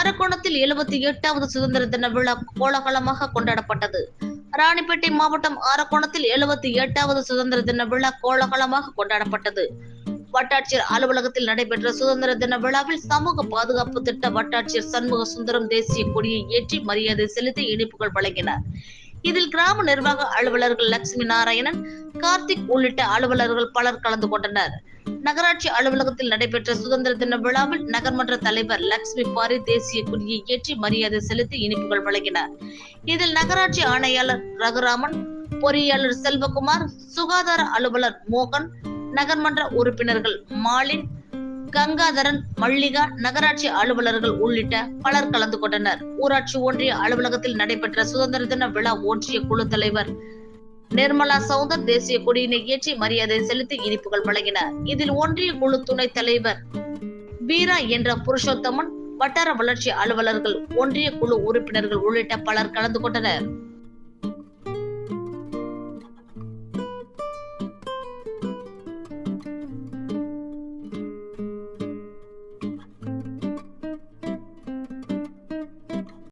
அரக்கோணத்தில் எழுபத்தி எட்டாவது சுதந்திர தின விழா கோலாகலமாக கொண்டாடப்பட்டது. ராணிப்பேட்டை மாவட்டம் ஆரக்கோணத்தில் எழுபத்தி எட்டாவது சுதந்திர தின விழா கோலாகலமாக கொண்டாடப்பட்டது. வட்டாட்சியர் அலுவலகத்தில் நடைபெற்ற சுதந்திர தின விழாவில் சமூக பாதுகாப்பு திட்ட வட்டாட்சியர் சண்முக சுந்தரம் தேசிய கொடியை ஏற்றி மரியாதை செலுத்தி இனிப்புகள் வழங்கினார். இதில் கிராம நிர்வாக அலுவலர்கள் லட்சுமி நாராயணன் கார்த்திக் உள்ளிட்ட அலுவலர்கள் பலர் கலந்து கொண்டனர். நகராட்சி அலுவலகத்தில் நடைபெற்ற சுதந்திர தின விழாவில் நகர்மன்ற தலைவர் லக்ஷ்மி பாரி தேசிய கொடியை ஏற்றி மரியாதை செலுத்தி இனிப்புகள் வழங்கினார். இதில் நகராட்சி ஆணையாளர் ரகுராமன் பொறியாளர் செல்வகுமார் சுகாதார அலுவலர் மோகன் நகர்மன்ற உறுப்பினர்கள் மாலின் கங்காதரன் மல்லிகா நகராட்சி அலுவலர்கள் உள்ளிட்ட பலர் கலந்து கொண்டனர். ஊராட்சி ஒன்றிய அலுவலகத்தில் நடைபெற்ற சுதந்திர தின விழா ஒன்றிய குழு தலைவர் நிர்மலா சௌந்தர் தேசிய கொடியினை ஏற்றி மரியாதை செலுத்தி இனிப்புகள் வழங்கினார் இதில் ஒன்றிய குழு துணைத் தலைவர் வீரா என்ற புருஷோத்தமன் வட்டார வளர்ச்சி அலுவலர்கள் ஒன்றிய குழு உறுப்பினர்கள் உள்ளிட்ட பலர் கலந்து கொண்டனர்.